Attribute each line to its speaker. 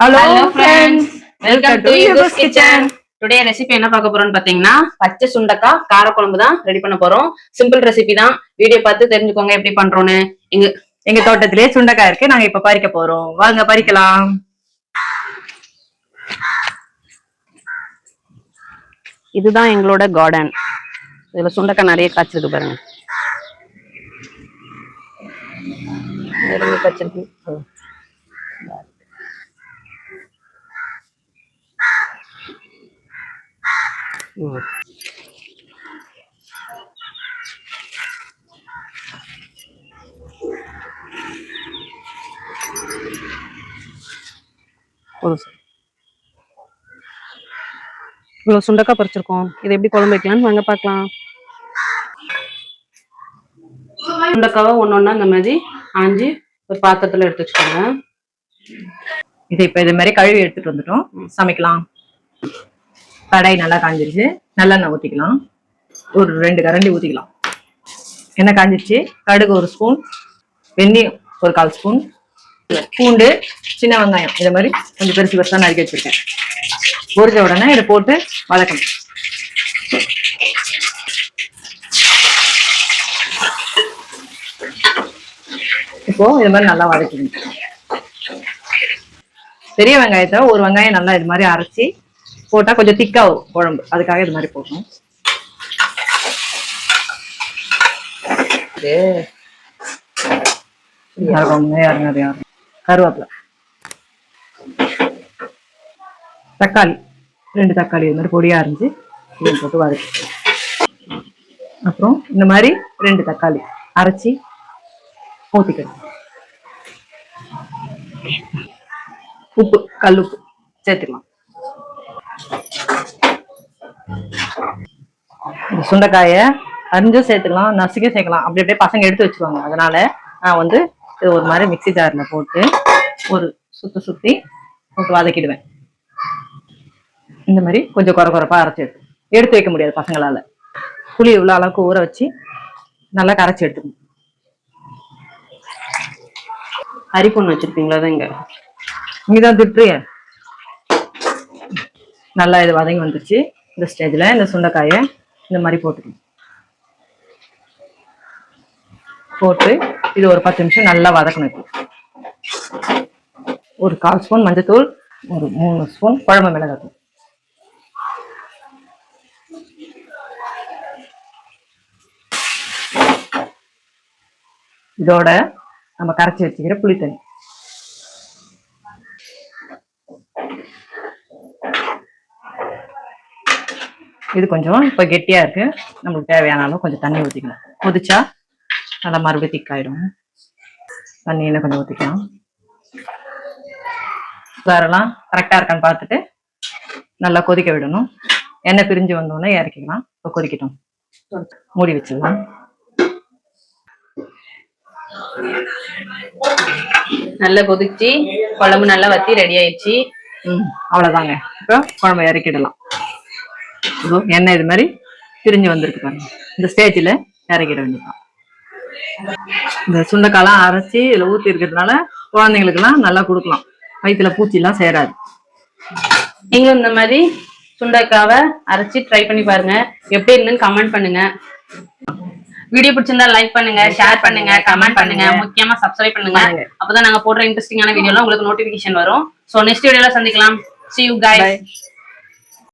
Speaker 1: Hello friends
Speaker 2: welcome to use kitchen today recipe என்ன பார்க்க போறோம்னு பாத்தீங்கன்னா பச்சை சுண்டக்காய் காரக்குழம்பு தான் ரெடி பண்ண போறோம். சிம்பிள் ரெசிபி தான். வீடியோ பார்த்து தெரிஞ்சுக்கோங்க எப்படி பண்றோம்னு. எங்க
Speaker 1: எங்க தோட்டத்திலே சுண்டைக்காய் இருக்கு. நாங்க இப்ப பறிக்க போறோம். வாங்க பறிக்கலாம்.
Speaker 2: இதுதான் எங்களோட கார்டன் இதுல சுண்டக்காய் நிறைய காய்ச்சிருக்கு பாருங்க. காய்ச்சிருக்கு. போதும் சார் இவ்வளவு சுண்டக்காய் பறிச்சிருக்கோம். இதை எப்படி குழம்பு வைக்கலாம்னு வாங்க பார்க்கலாம். சுண்டக்காவை ஒன்று ஒன்றா இந்த மாதிரி ஆஞ்சி ஒரு பாத்திரத்துல எடுத்து வச்சுக்கோங்க.
Speaker 1: இதை இப்ப இது மாதிரி கழுவி எடுத்துட்டு வந்துட்டோம். சமைக்கலாம். கடாய் நல்லா காஞ்சிருச்சு. நல்லெண்ணெய் ஊற்றிக்கலாம் ஒரு ரெண்டு கரண்டி ஊற்றிக்கலாம் எண்ணெய் காஞ்சிருச்சு. கடுகு ஒரு ஸ்பூன். வெந்தயம் ஒரு கால் ஸ்பூன். பூண்டு சின்ன வெங்காயம். இதை மாதிரி கொஞ்சம் பெருசு பெருசாக நறுக்கி வச்சுருக்கேன். பொரிஞ்ச உடனே இதை போட்டு வதக்கணும். இப்போ இது மாதிரி நல்லா வதக்கிடுங்க பெரிய வெங்காயத்தை ஒரு வெங்காயம் நல்லா இது மாதிரி அரைச்சி போட்டா கொஞ்சம் திக்கா வரும் குழம்பு. அதுக்காக இது மாதிரி போடணும். கருவேப்பிலை. தக்காளி. ரெண்டு தக்காளி இது மாதிரி பொடியா இருந்துச்சு இதையும் போட்டு வதக்கி அப்புறம் இந்த மாதிரி ரெண்டு தக்காளி அரைச்சி ஊத்திக்கணும் உப்பு கல் உப்பு சேர்த்துக்கலாம். சுண்டைக்காயை அரிஞ்சும் சேர்த்துக்கலாம் நசுக்கும் சேர்க்கலாம். அப்படி அப்படியே பசங்க எடுத்து வச்சுருவாங்க. அதனால நான் வந்து இது ஒரு மாதிரி மிக்ஸி ஜார்ல போட்டு ஒரு சுத்தி சுத்தி போட்டு வதக்கிடுவேன். இந்த மாதிரி கொஞ்சம் குறை குறைப்பா அரைச்சி எடுத்து எடுத்து வைக்க முடியாது பசங்களால. புளி இவ்வளோ அளவுக்கு ஊற வச்சு நல்லா கரைச்சி எடுத்துக்கணும்.
Speaker 2: அரிப்பொண்ணு வச்சிருப்பீங்களா தான் இங்க?
Speaker 1: இங்கதான் திட்டுறிய நல்லா இது வதங்கி வந்துருச்சு. இந்த ஸ்டேஜில் இந்த சுண்டைக்காயை இந்த மாதிரி போட்டுக்கணும். போட்டு இது ஒரு பத்து நிமிஷம் நல்லா வதக்கணும் இப்போ. ஒரு கால் ஸ்பூன் மஞ்சத்தூள் ஒரு மூணு ஸ்பூன் குழம்பு மிளகாத்தூள். இதோட நம்ம கரைச்சி வச்சுக்கிற புளித்தண்ணி. இது கொஞ்சம் இப்போ கெட்டியாக இருக்கு. நம்மளுக்கு தேவையான அளவு கொஞ்சம் தண்ணி ஊற்றிக்கணும் கொதிச்சா நல்லா மறுபடியும் திக்காயிடும். தண்ணி இன்னும் கொஞ்சம் ஊற்றிக்கலாம் வேறெல்லாம் கரெக்டாக இருக்கான்னு பார்த்துட்டு நல்லா கொதிக்க விடணும். எண்ணெய் பிரிஞ்சு வந்தோடனே இறக்கிக்கலாம். இப்போ கொதிக்கட்டும். மூடி வச்சிடலாம்.
Speaker 2: நல்லா கொதிச்சு குழம்பு நல்லா வத்தி ரெடி ஆயிடுச்சு.
Speaker 1: ம் அவ்வளோதாங்க இப்போ குழம்பு இறக்கிடலாம். எண்ணெய் இது மாதிரி பிரிஞ்சு வந்திருக்கு பாருங்க. இந்த ஸ்டேஜில் இறக்கிட வேண்டியதுதான். இந்த சுண்டைக்காலாம் அரைச்சி இதில் ஊற்றி இருக்கிறதுனால குழந்தைங்களுக்கெல்லாம் நல்லா கொடுக்கலாம். வயிற்றுல பூச்சிலாம் சேராது.
Speaker 2: நீங்களும் இந்த மாதிரி சுண்டைக்காவை அரைச்சி ட்ரை பண்ணி பாருங்க. எப்படி இருந்துன்னு கமெண்ட் பண்ணுங்க. வீடியோ பிடிச்சிருந்தா லைக் பண்ணுங்க ஷேர் பண்ணுங்க கமெண்ட் பண்ணுங்க. முக்கியமா சப்ஸ்கிரைப்
Speaker 1: பண்ணுங்க.
Speaker 2: அப்பதான் நாங்க போடுற இன்ட்ரெஸ்டிங்கான வீடியோலாம் உங்களுக்கு நோட்டிபிகேஷன் வரும். சோ நெக்ஸ்ட் வீடியோல சந்திக்கலாம். See you guys.
Speaker 1: Bye.